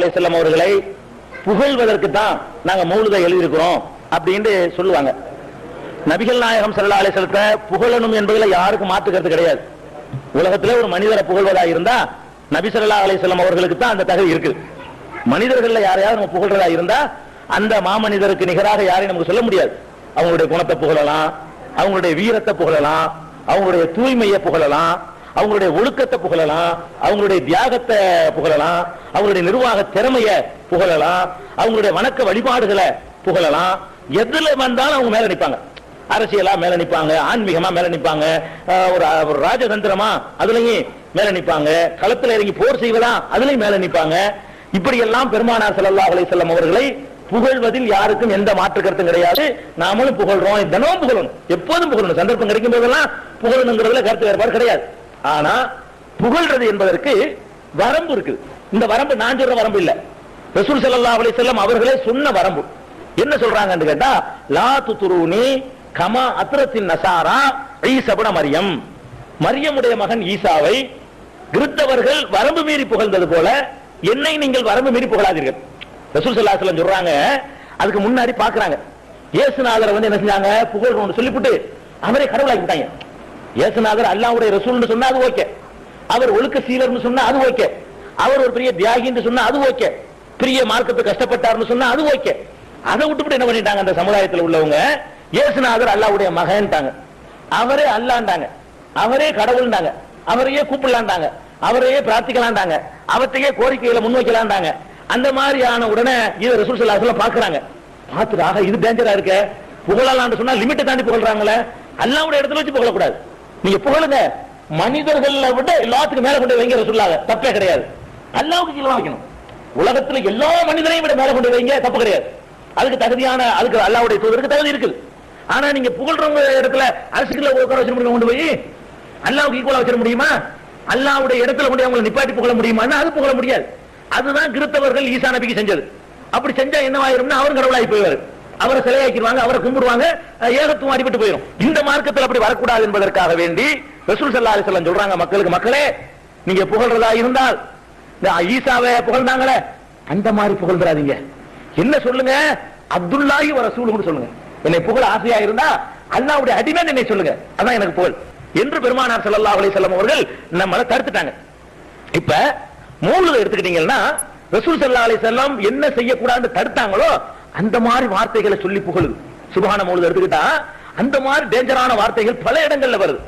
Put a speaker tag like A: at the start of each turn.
A: அலி செல்லம் அவர்களை புகழ்வதற்கு தான் நாங்க மௌலுதை எழுதியிருக்கிறோம் அப்படின்னு சொல்லுவாங்க. நபிகள் நாயகம் ஸல்லல்லாஹு அலி வஸல்லத்தை புகழணும் என்பதில் யாருக்கும் மாற்றுக்கிறது கிடையாது. உலகத்திலே ஒரு மனிதரை புகழ்வதா இருந்தா நபி ஸல்லல்லாஹு அலி செல்லம் அவர்களுக்கு தான் அந்த தகவல் இருக்கு மனிதர்கள் யாரையாவது நம்ம புகழ்றதா இருந்தா அந்த மாமனிதருக்கு நிகராக யாரையும் நமக்கு சொல்ல முடியாது. அவங்களுடைய குணத்தை புகழலாம் அவங்களுடைய வீரத்தை புகழலாம் அவங்களுடைய தூய்மையை புகழலாம் அவங்களுடைய ஒழுக்கத்தை புகழலாம் அவங்களுடைய தியாகத்தை புகழலாம் அவங்களுடைய நிர்வாக திறமைய புகழலாம் அவங்களுடைய வணக்க வழிபாடுகளை புகழலாம். எதுல வந்தாலும் அவங்க மேல நிப்பாங்க. அரசியலா மேல நிப்பாங்க ஆன்மீகமா மேல நிப்பாங்க ஒரு ஒரு ராஜதந்திரமா அதுலயும் மேல நிப்பாங்க களத்துல இறங்கி போர் செய்வதா அதுலயும் மேல நிப்பாங்க. இப்படி எல்லாம் பெருமானார் ஸல்லல்லாஹு அலை செல்லம் அவர்களை புகழ்வதில் யாருக்கும் எந்த மாற்று கருத்தும் கிடையாது. நாமளும் புகழ்றோம் தினமும் புகழணும் எப்போதும் புகழணும். சந்தர்ப்பம் கிடைக்கும் போதெல்லாம் புகழணுங்கிறதுல கருத்து வேறுபாடு கிடையாது. ஆனா புகழ்றது என்பதற்கு வரம்பு இருக்குது. இந்த வரம்பு நான் சொல்ற வரம்பு இல்ல. ரசூல் சல்லா அலி செல்லம் அவர்களே சொன்ன வரம்பு. என்ன சொல்றாங்கன்னு கேட்டா லா துருணி கமா அத்திரத்தின் நசாரா ஈசபுன மரியம். மரியமுடைய மகன் ஈசாவை கிருத்தவர்கள் வரம்பு மீறி புகழ்ந்தது போல என்னை நீங்கள் வரம்பு மீறி புகழாதீர்கள். ரசூல் ஸல்லல்லாஹு செல்லம் சொல்றாங்க அதுக்கு முன்னாடி பாக்குறாங்க. இயேசுநாதரை வந்து என்ன செஞ்சாங்க? சொல்லி சொல்லிவிட்டு அவரே கடவுளாக்கி விட்டாங்க. இயேசுநாதர் அல்லாஹ்வுடைய ரசூல்னு சொன்னா அது ஓகே. அவர் ஒழுக்க சீலர்னு சொன்னா அது ஓகே. அவர் ஒரு பெரிய தியாகின்னு சொன்னா அது ஓகே. பெரிய மார்க்கத்தை கஷ்டப்பட்டார்னு சொன்னா அது ஓகே. அதை விட்டுவிட்டு என்ன பண்ணிட்டாங்க அந்த சமுதாயத்தில் உள்ளவங்க? இயேசுநாதர் அல்லாவுடைய மகன்ட்டாங்க. அவரே அல்லாண்டாங்க அவரே கடவுள்ண்டாங்க அவரையே கூப்பிடலாண்டாங்க அவரையே பிரார்த்திக்கலாண்டாங்க அவற்றையே கோரிக்கைகளை முன்வைக்கலாண்டாங்க அந்த மாதிரியான உடனே இது ரசூல் ஸல்லல்லாஹு பாக்குறாங்க பார்த்துட்டு ஆக இது டேஞ்சரா இருக்க. புகழலாம்னு சொன்னா லிமிட்டை தாண்டி புகழ்றாங்களே. அல்லாவுடைய இடத்துல வச்சு புகழக்கூடாது. நீங்க புகழுங்க. மனிதர்கள விட எல்லாத்துக்கும் மேல கொண்டு வைங்க சொல்லாத தப்பே கிடையாது. அல்லாவுக்கு கீழே வைக்கணும். உலகத்துல எல்லா மனிதரையும் விட மேல கொண்டு வைங்க தப்பு கிடையாது. அதுக்கு தகுதியான அதுக்கு அல்லாவுடைய தூதருக்கு தகுதி இருக்குது. ஆனா நீங்க புகழ்றவங்க இடத்துல அரசுக்குள்ள உட்கார வச்சிட முடியும் கொண்டு போய்? அல்லாவுக்கு ஈக்குவலா வச்சிட முடியுமா? அல்லாவுடைய இடத்துல கொண்டு அவங்களை நிப்பாட்டி புகழ முடியுமான்னு அது புகழ முடியாது. அதுதான் கிறிஸ்தவர்கள் ஈசா நபிக்கு செஞ்சது. அப்படி செஞ்சா என்னவாயிரும்னா அவரும் கடவுளாகி போய்வாரு அவரை சிலையாக்கிடுவாங்க அவரை கும்பிடுவாங்க ஏகத்துவம் அடிபட்டு போயிடும் இந்த மார்க்கத்தில் அப்படி வரக்கூடாது என்பதற்காக வேண்டி ரசூல் சல்லா அலிசல்லாம் சொல்றாங்க மக்களுக்கு மக்களே நீங்க புகழ்றதா இருந்தால் இந்த ஈசாவை புகழ்ந்தாங்களே அந்த மாதிரி புகழ்ந்துடாதீங்க என்ன சொல்லுங்க? அப்துல்லாஹி வர ரசூலுன்னு சொல்லுங்க. என்னை புகழ ஆசையா இருந்தா அல்லாவுடைய அடிமை என்னை சொல்லுங்க. அதான் எனக்கு புகழ். என்று பெருமானார் சல்லா அலி செல்லம் அவர்கள் நம்மளை தடுத்துட்டாங்க. இப்ப மூணுல எடுத்துக்கிட்டீங்கன்னா ரசூல் சல்லா அலி செல்லம் என்ன செய்யக்கூடாதுன்னு தடுத்தாங்களோ அந்த மாதிரி வார்த்தைகளை சொல்லி புகழுது. சுபகான மூலம் எடுத்துக்கிட்டா அந்த மாதிரி டேஞ்சரான வார்த்தைகள் பல இடங்கள்ல வருது.